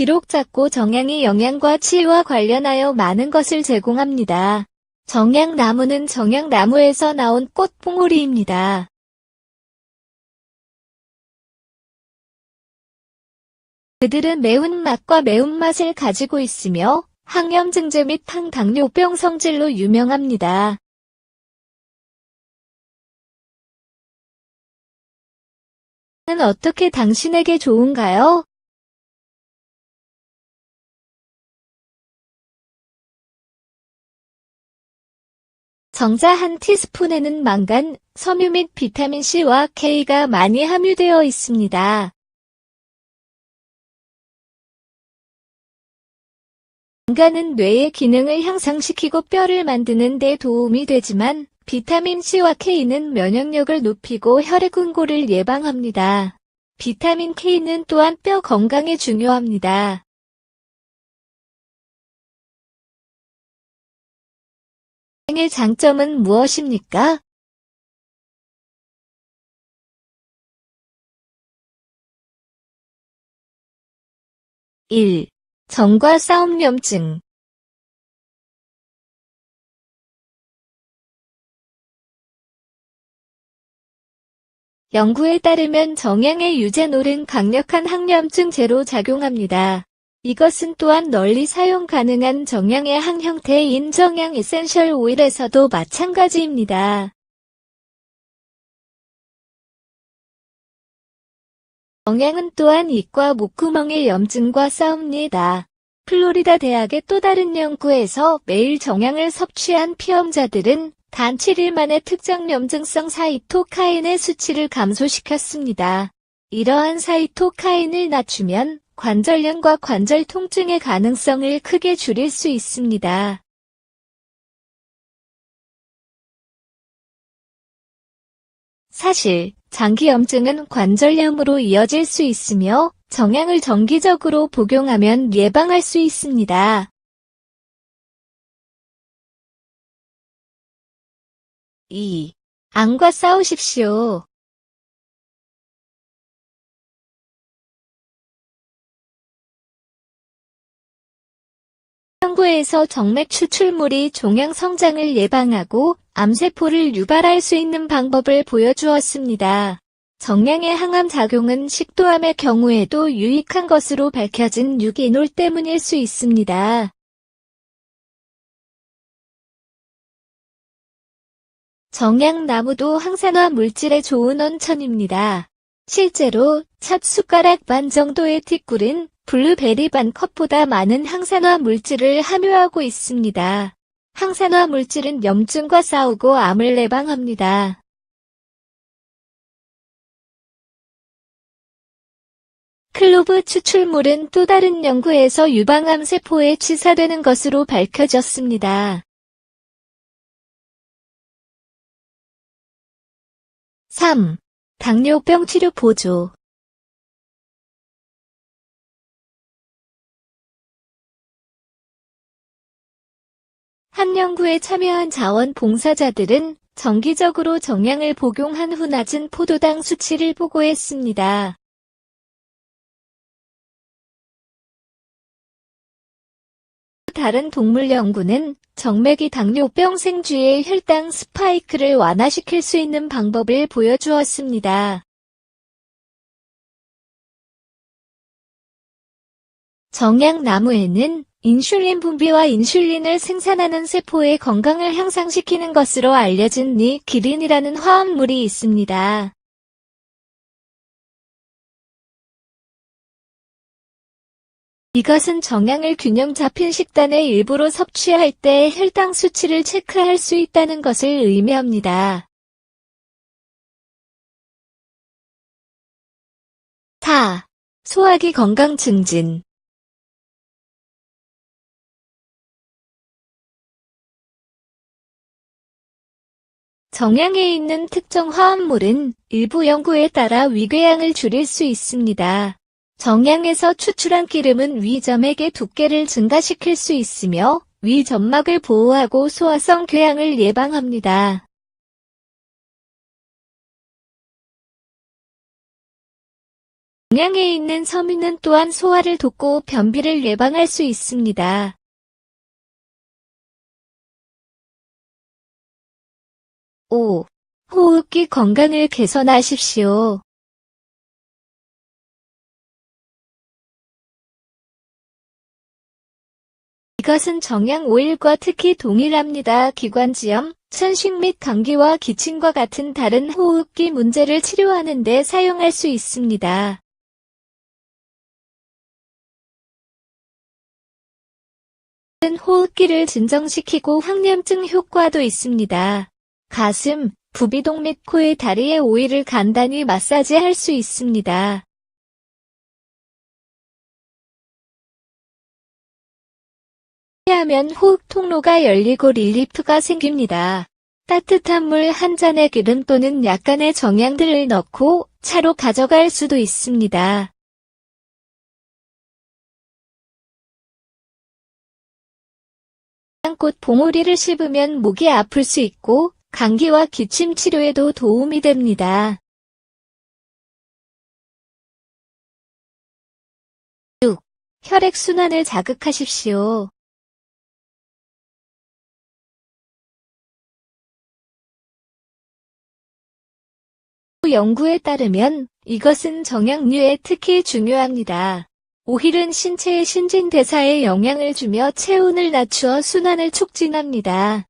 비록 작고 정향이 영양과 치유와 관련하여 많은 것을 제공합니다. 정향나무는 정향나무에서 나온 꽃봉오리입니다. 그들은 매운맛과 매운맛을 가지고 있으며 항염 증제 및 항당뇨병 성질로 유명합니다. 는 어떻게 당신에게 좋은가요? 정자 한 티스푼에는 망간, 섬유 및 비타민C와 K가 많이 함유되어 있습니다. 망간은 뇌의 기능을 향상시키고 뼈를 만드는 데 도움이 되지만 비타민C와 K는 면역력을 높이고 혈액 응고를 예방합니다. 비타민 K는 또한 뼈 건강에 중요합니다. 의 장점은 무엇입니까? 일. 정과 싸움염증 연구에 따르면 정향의 유제놀은 강력한 항염증 제로 작용합니다. 이것은 또한 널리 사용 가능한 정향의 한 형태인 정향 에센셜 오일에서도 마찬가지입니다. 정향은 또한 입과 목구멍의 염증과 싸웁니다. 플로리다 대학의 또 다른 연구에서 매일 정향을 섭취한 피험자들은 단 7일 만에 특정 염증성 사이토카인의 수치를 감소시켰습니다. 이러한 사이토카인을 낮추면 관절염과 관절 통증의 가능성을 크게 줄일 수 있습니다. 사실 장기염증은 관절염으로 이어질 수 있으며 정향을 정기적으로 복용하면 예방할 수 있습니다. 2. 암과 싸우십시오. 연구에서 정맥 추출물이 종양 성장을 예방하고 암세포를 유발할 수 있는 방법을 보여주었습니다. 정량의 항암 작용은 식도암의 경우에도 유익한 것으로 밝혀진 유기놀 때문일 수 있습니다. 정양나무도 항산화 물질에 좋은 원천입니다. 실제로 첫 숟가락 반 정도의 티꿀은 블루베리 반 컵보다 많은 항산화 물질을 함유하고 있습니다. 항산화 물질은 염증과 싸우고 암을 예방합니다. 클로브 추출물은 또 다른 연구에서 유방암 세포에 치사되는 것으로 밝혀졌습니다. 3. 당뇨병 치료 보조 한 연구에 참여한 자원봉사자들은 정기적으로 정량을 복용한 후 낮은 포도당 수치를 보고했습니다. 다른 동물 연구는 정맥이 당뇨병 생쥐의 혈당 스파이크를 완화시킬 수 있는 방법을 보여주었습니다. 정약나무에는 인슐린 분비와 인슐린을 생산하는 세포의 건강을 향상시키는 것으로 알려진 니기린이라는 화합물이 있습니다. 이것은 정량을 균형 잡힌 식단의 일부로 섭취할 때 혈당 수치를 체크할 수 있다는 것을 의미합니다. 4. 소화기 건강 증진 정향에 있는 특정 화합물은 일부 연구에 따라 위궤양을 줄일 수 있습니다. 정향에서 추출한 기름은 위 점액의 두께를 증가시킬 수 있으며 위 점막을 보호하고 소화성 궤양을 예방합니다. 영양에 있는 섬유는 또한 소화를 돕고 변비를 예방할 수 있습니다. 5. 호흡기 건강을 개선하십시오. 이것은 정양 오일과 특히 동일합니다. 기관지염, 천식 및 감기와 기침과 같은 다른 호흡기 문제를 치료하는 데 사용할 수 있습니다. 호흡기를 진정시키고 항염증 효과도 있습니다. 가슴, 부비동 및 코의 다리의 오일을 간단히 마사지할 수 있습니다. 하면 호흡 통로가 열리고 릴리프가 생깁니다. 따뜻한 물 한 잔에 기름 또는 약간의 정향들을 넣고 차로 가져갈 수도 있습니다. 꽃 봉오리를 씹으면 목이 아플 수 있고 감기와 기침 치료에도 도움이 됩니다. 6. 혈액순환을 자극하십시오. 연구에 따르면 이것은 정약류에 특히 중요합니다. 오힐은 신체의 신진대사에 영향을 주며 체온을 낮추어 순환을 촉진합니다.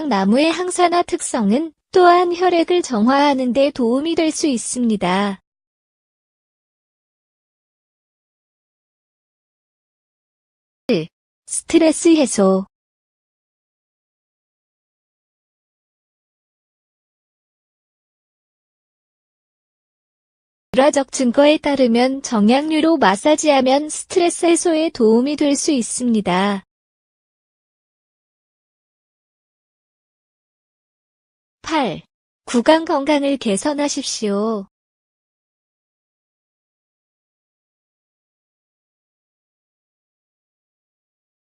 나무의 항산화 특성은 또한 혈액을 정화하는 데 도움이 될 수 있습니다. 스트레스 해소 유라적 증거에 따르면 정약류로 마사지하면 스트레스 해소에 도움이 될 수 있습니다. 8. 구강 건강을 개선하십시오.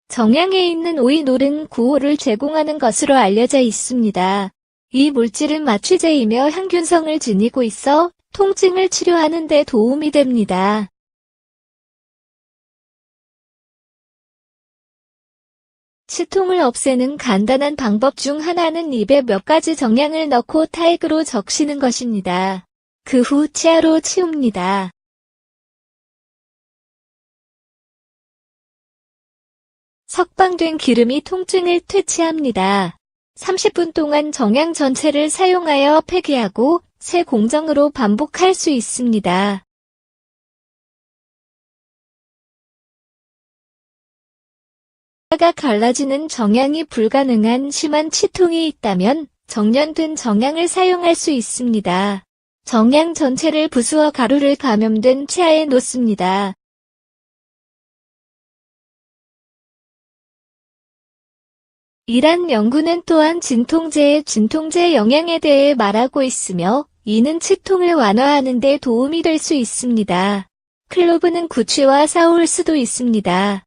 정양에 있는 오이놀은 구호를 제공하는 것으로 알려져 있습니다. 이 물질은 마취제이며 향균성을 지니고 있어 통증을 치료하는 데 도움이 됩니다. 치통을 없애는 간단한 방법 중 하나는 입에 몇 가지 정량을 넣고 타액으로 적시는 것입니다. 그 후 치아로 치웁니다. 석방된 기름이 통증을 퇴치합니다. 30분 동안 정양 전체를 사용하여 폐기하고 새 공정으로 반복할 수 있습니다. 가 갈라지는 정양이 불가능한 심한 치통이 있다면 정년된 정양을 사용할 수 있습니다. 정양 전체를 부수어 가루를 감염된 치아에 놓습니다. 이란 연구는 또한 진통제의 진통제 영향에 대해 말하고 있으며 이는 치통을 완화하는 데 도움이 될 수 있습니다. 클로브는 구취와 싸울 수도 있습니다.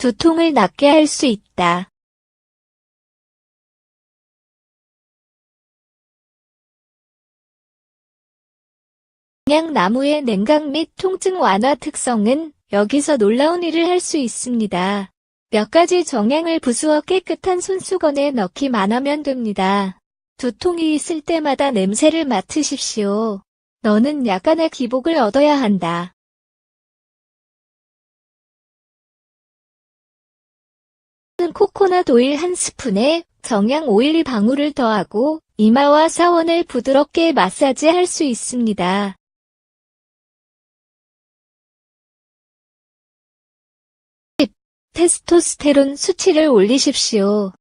두통을 낫게 할 수 있다. 양나무의 냉각 및 통증 완화 특성은 여기서 놀라운 일을 할 수 있습니다. 몇 가지 정향을 부수어 깨끗한 손수건에 넣기만 하면 됩니다. 두통이 있을 때마다 냄새를 맡으십시오. 너는 약간의 기복을 얻어야 한다. 코코넛 오일 한 스푼에 정향 오일 방울을 더하고 이마와 사원을 부드럽게 마사지할 수 있습니다. 테스토스테론 수치를 올리십시오.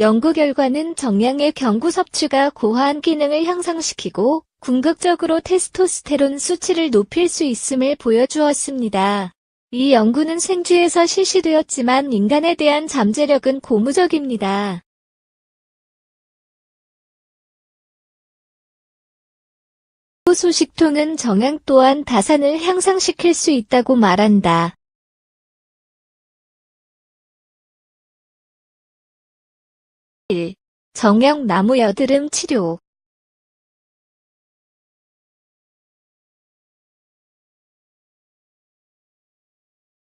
연구 결과는 정량의 경구 섭취가 고화한 기능을 향상시키고 궁극적으로 테스토스테론 수치를 높일 수 있음을 보여주었습니다. 이 연구는 생쥐에서 실시되었지만 인간에 대한 잠재력은 고무적입니다. 소식토는 정향 또한 다산을 향상시킬 수 있다고 말한다. 일. 정형 나무 여드름 치료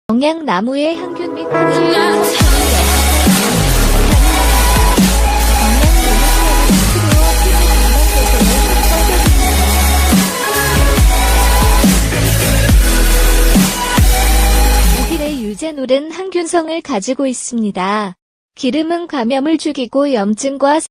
정향 나무의 향균 및 유제놀은 항균성을 가지고 있습니다. 기름은 감염을 죽이고 염증과